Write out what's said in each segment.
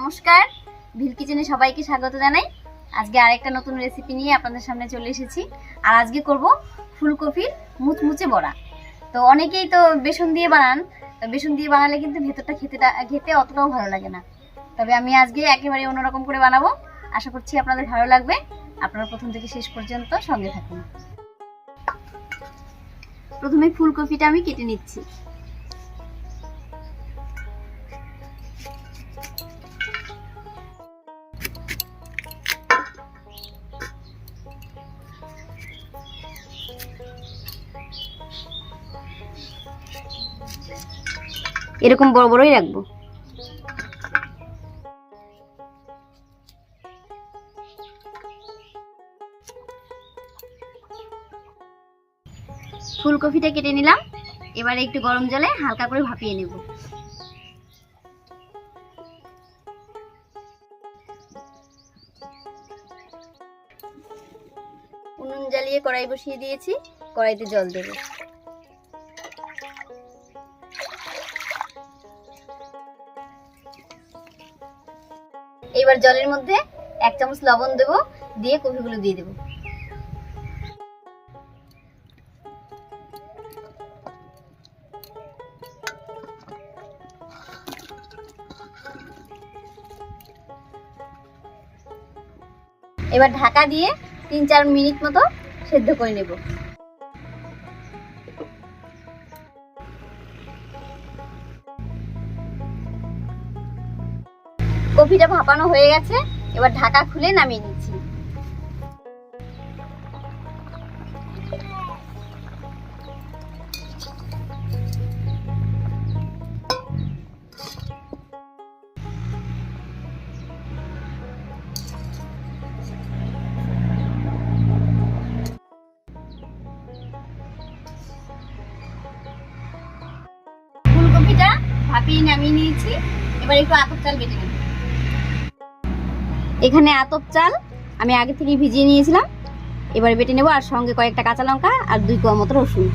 নমস্কার। ভিল কিচেনে সবাইকে স্বাগত জানাই। আজকে আরেকটা নতুন রেসিপি নিয়ে আপনাদের সামনে চলে এসেছি। আর আজকে করব ফুলকপির মুচমুচে বড়া। তো অনেকেই তো বেসন দিয়ে বানান। বেসন দিয়ে বানালে কিন্তু ভেতরটা খেতে খেতে অতটাও ভালো লাগে না। তবে আমি আজকে একেবারে অন্যরকম করে বানাবো। আশা করছি আপনাদের ভালো লাগবে। আপনারা প্রথম থেকে শেষ পর্যন্ত সঙ্গে থাকুন। প্রথমে ফুলকপিটা আমি কেটে নিচ্ছি। এরকম বড় বড়ই রাখব। ফুলকপিটা কেটে নিলাম। এবারে একটু গরম জলে হালকা করে ভাপিয়ে নেব। উনুন জ্বালিয়ে কড়াই বসিয়ে দিয়েছি। কড়াইতে জল দেবো। এবার জলের মধ্যে এক চামচ লবণ দেবো, দিয়ে কপিগুলো দিয়ে দেবো। এবার ঢাকা দিয়ে তিন চার মিনিট মতো সেদ্ধ করে নেব। কফিটা ভাপানো হয়ে গেছে। এবার ঢাকা খুলে নামিয়ে নিচ্ছি। ফুলকপিটা ভাপিয়ে নামিয়ে নিয়েছি। এবার একটু আতপ চাল বেটে নেব। এখানে আতপ চাল আমি আগে থেকে ভিজিয়ে নিয়েছিলাম। এবার বেটে নেব আর সঙ্গে কয়েকটা কাঁচা লঙ্কা আর দুই কোয়া মতো রসুন।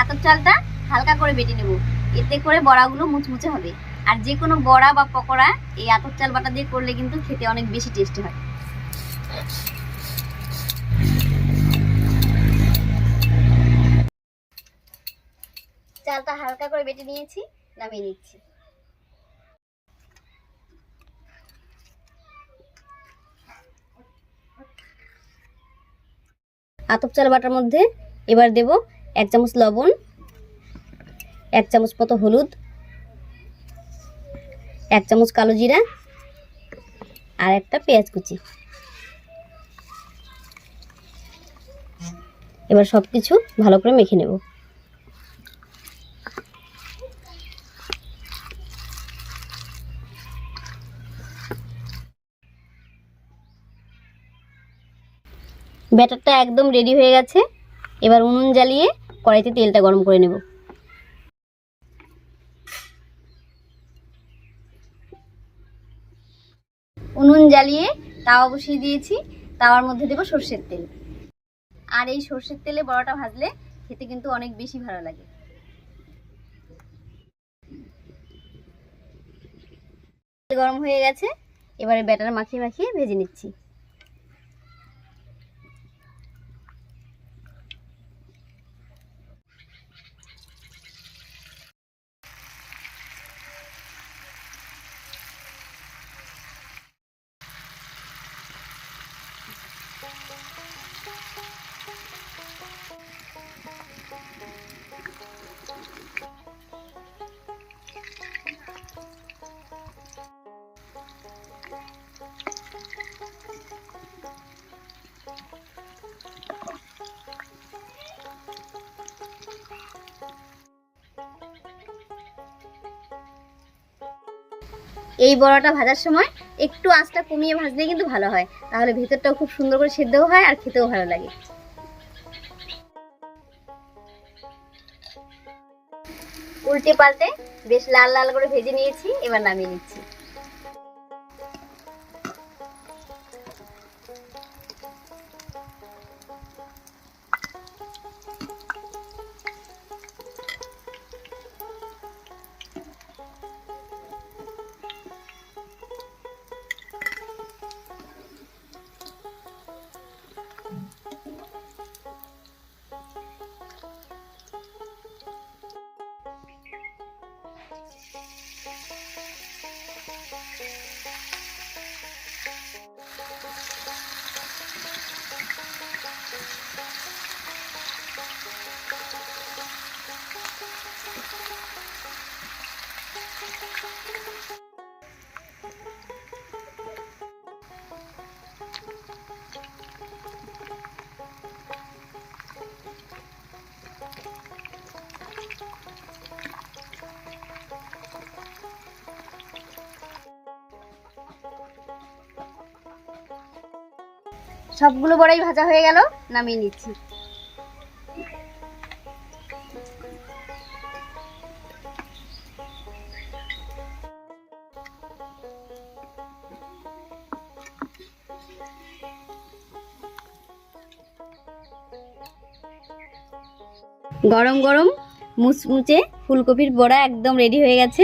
আতপ চালটা হালকা করে বেটে নেব। এতে করে বড়াগুলো মুচমুচে হবে। আর যে কোনো বড়া বা পকোড়া এই আতপ চাল বাটা দিয়ে করলে কিন্তু খেতে অনেক বেশি টেস্টি হয়। চালটা হালকা করে বেটে নিয়েছি, নামিয়ে নিচ্ছি। আতপ চাল বাটার মধ্যে এবার দেব এক চামচ লবণ এক চামচ মতো হলুদ, এক চামচ কালো জিরা আর একটা পেঁয়াজ কুচি। এবার সব কিছু ভালো করে মেখে নেব। ব্যাটারটা একদম রেডি হয়ে গেছে। এবার উনুন জ্বালিয়ে কড়াইতে তেলটা গরম করে নেব। উনুন জ্বালিয়ে তাওয়া বসিয়ে দিয়েছি। তাওয়ার মধ্যে দেবো সর্ষের তেল। আর এই সর্ষের তেলে বড়াটা ভাজলে খেতে কিন্তু অনেক বেশি ভালো লাগে। গরম হয়ে গেছে। এবারে ব্যাটার মাখিয়ে মাখিয়ে ভেজে নিচ্ছি। এই বড়াটা ভাজার সময় একটু আঁচটা কমিয়ে ভাজলে কিন্তু ভালো হয়। তাহলে ভেতরটাও খুব সুন্দর করে সেদ্ধও হয় আর খেতেও ভালো লাগে। উল্টে পাল্টে বেশ লাল লাল করে ভেজে নিয়েছি, এবার নামিয়ে নিচ্ছি। সবগুলো বড়াই ভাজা হয়ে গেল, নামিয়ে নিচ্ছি। গরম গরম মুচমুচে ফুলকপির বড়া একদম রেডি হয়ে গেছে।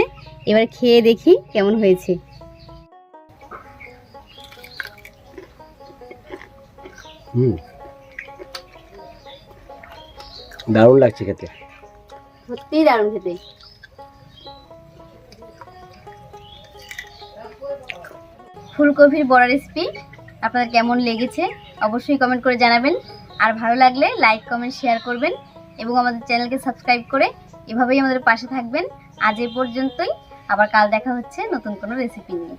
এবার খেয়ে দেখি কেমন হয়েছে। হুম। দারুণ লাগছে খেতে। সত্যিই দারুণ খেতে। ফুলকপির বড়া রেসিপি আপনাদের কেমন লেগেছে অবশ্যই কমেন্ট করে জানাবেন। আর ভালো লাগলে লাইক কমেন্ট শেয়ার করবেন এবং আমাদের চ্যানেলকে সাবস্ক্রাইব করে এভাবেই আমাদের পাশে থাকবেন। আজ এ পর্যন্তই। আবার কাল দেখা হচ্ছে নতুন কোনো রেসিপি নিয়ে।